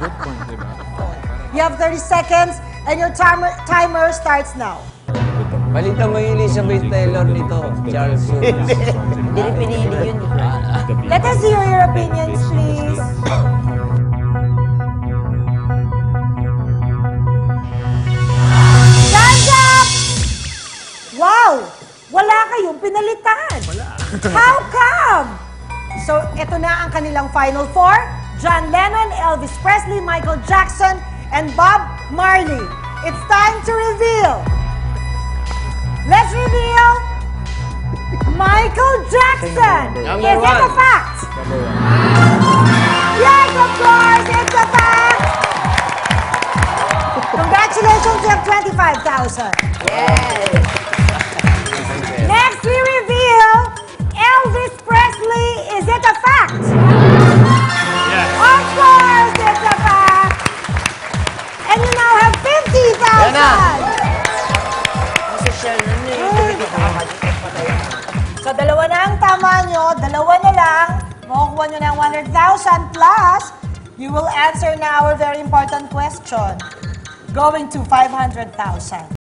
Good point, di ba? You have 30 seconds and your timer, timer starts now. Palitan mo yung Elizabeth Taylor nito, Charles Yun. Hindi rin pinili yun eh. Let us hear your opinions, please. Time's up! Wow! Wala kayong pinalitan. Wala. How come? So, ito na ang kanilang final four. John Lennon, Elvis Presley, Michael Jackson, and Bob Marley. It's time to reveal. Let's reveal Michael Jackson. Number Is it a one. fact? Yes, of course, it's a fact. Congratulations, you have 25,000. Next, kakalimutan pa tayo. So, dalawa na ang tama nyo. Dalawa na lang. Makukuha nyo ng 100,000 plus you will answer now our very important question. Going to 500,000.